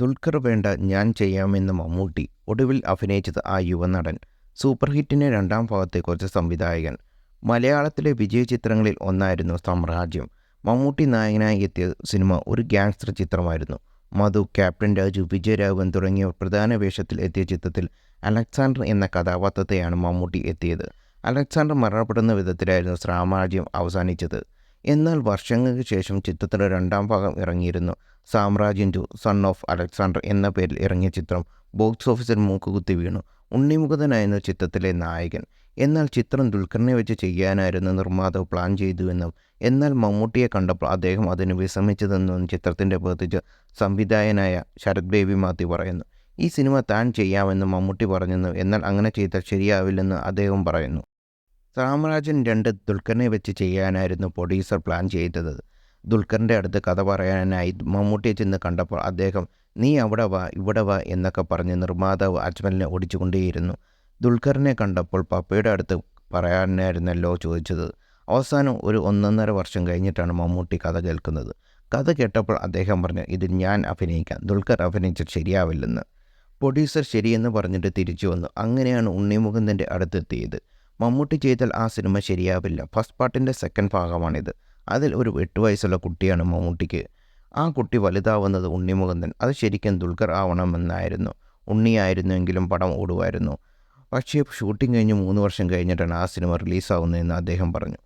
ദുൽഖർ വേണ്ട ഞാൻ ചെയ്യാമെന്ന് മമ്മൂട്ടി ഒടുവിൽ അഭിനയിച്ചത് ആ യുവനടൻ. സൂപ്പർ ഹിറ്റിന്റെ രണ്ടാം ഭാഗത്തെക്കുറിച്ച് സംവിധായകൻ. മലയാളത്തിലെ വിജയ ചിത്രങ്ങളിൽ ഒന്നായിരുന്നു സാമ്രാജ്യം. മമ്മൂട്ടി നായകനായി എത്തിയ സിനിമ ഒരു ഗ്യാങ്സ്റ്റർ ചിത്രമായിരുന്നു. മധു ക്യാപ്റ്റൻ രാജു വിജയരാഘവൻ തുടങ്ങിയവർ പ്രധാന വേഷത്തിൽ എത്തിയ ചിത്രത്തിൽ അലക്സാണ്ടർ എന്ന കഥാപാത്രത്തെയാണ് മമ്മൂട്ടി എത്തിയത്. അലക്സാണ്ടർ മരണപ്പെടുന്ന വിധത്തിലായിരുന്നു സാമ്രാജ്യം അവസാനിച്ചത്. എന്നാൽ വർഷങ്ങൾക്ക് ശേഷം ചിത്രത്തിന്റെ രണ്ടാം ഭാഗം ഇറങ്ങിയിരുന്നു. സാമ്രാജ്യം ടു സൺ ഓഫ് അലക്സാണ്ടർ എന്ന പേരിൽ ഇറങ്ങിയ ചിത്രം ബോക്സ് ഓഫീസിൽ മൂക്കുകുത്തി വീണു. ഉണ്ണിമുഖതനായിരുന്നു ചിത്രത്തിലെ നായകൻ. എന്നാൽ ചിത്രം ദുൽഖറിനെ വെച്ച് ചെയ്യാനായിരുന്നു നിർമ്മാതാവ് പ്ലാൻ ചെയ്തുവെന്നും എന്നാൽ മമ്മൂട്ടിയെ കണ്ടപ്പോൾ അദ്ദേഹം അതിന് വിസമ്മിച്ചതെന്നും ചിത്രത്തിന്റെ പ്രവർത്തിച്ച സംവിധായകനായ ശരത് ബേബി മാത്യു പറയുന്നു. ഈ സിനിമ താൻ ചെയ്യാമെന്ന് മമ്മൂട്ടി പറഞ്ഞെന്നും എന്നാൽ അങ്ങനെ ചെയ്താൽ ശരിയാവില്ലെന്ന് അദ്ദേഹം പറയുന്നു. സാമ്രാജ്യൻ രണ്ട് ദുൽഖറിനെ വെച്ച് ചെയ്യാനായിരുന്നു പ്രൊഡ്യൂസർ പ്ലാൻ ചെയ്തത്. ദുൽഖറിന്റെ അടുത്ത് കഥ പറയാനായി മമ്മൂട്ടിയെ ചെന്ന് കണ്ടപ്പോൾ അദ്ദേഹം നീ അവിടെ വാ ഇവിടെ വാ എന്നൊക്കെ പറഞ്ഞ് നിർമ്മാതാവ് അജ്മലിനെ ഓടിച്ചുകൊണ്ടേയിരുന്നു. ദുൽഖറിനെ കണ്ടപ്പോൾ പപ്പയുടെ അടുത്ത് പറയാനായിരുന്നല്ലോ ചോദിച്ചത്. അവസാനം ഒരു ഒന്നൊന്നര വർഷം കഴിഞ്ഞിട്ടാണ് മമ്മൂട്ടി കഥ കേൾക്കുന്നത്. കഥ കേട്ടപ്പോൾ അദ്ദേഹം പറഞ്ഞു ഇത് ഞാൻ അഭിനയിക്കാം. ദുൽഖർ അഭിനയിച്ച ശരിയാവില്ലെന്ന്. പ്രൊഡ്യൂസർ ശരിയെന്ന് പറഞ്ഞിട്ട് തിരിച്ചു വന്നു. അങ്ങനെയാണ് ഉണ്ണിമുകുന്ദന്റെ അടുത്തെത്തിയത്. മമ്മൂട്ടി ചെയ്താൽ ആ സിനിമ ശരിയാവില്ല. ഫസ്റ്റ് പാർട്ടിന്റെ സെക്കൻഡ് ഭാഗമാണിത്. അതിൽ ഒരു എട്ട് വയസ്സുള്ള കുട്ടിയാണ് മമ്മൂട്ടിക്ക്. ആ കുട്ടി വലുതാവുന്നത് ഉണ്ണിമുകുന്ദൻ അത് ശരിക്കും ദുൽഖർ ആവണമെന്നായിരുന്നു. ഉണ്ണിയായിരുന്നുവെങ്കിലും പടം ഓടുമായിരുന്നു. പക്ഷേ ഷൂട്ടിംഗ് കഴിഞ്ഞ് മൂന്ന് വർഷം കഴിഞ്ഞിട്ടാണ് ആ സിനിമ റിലീസാവുന്നതെന്ന് അദ്ദേഹം പറഞ്ഞു.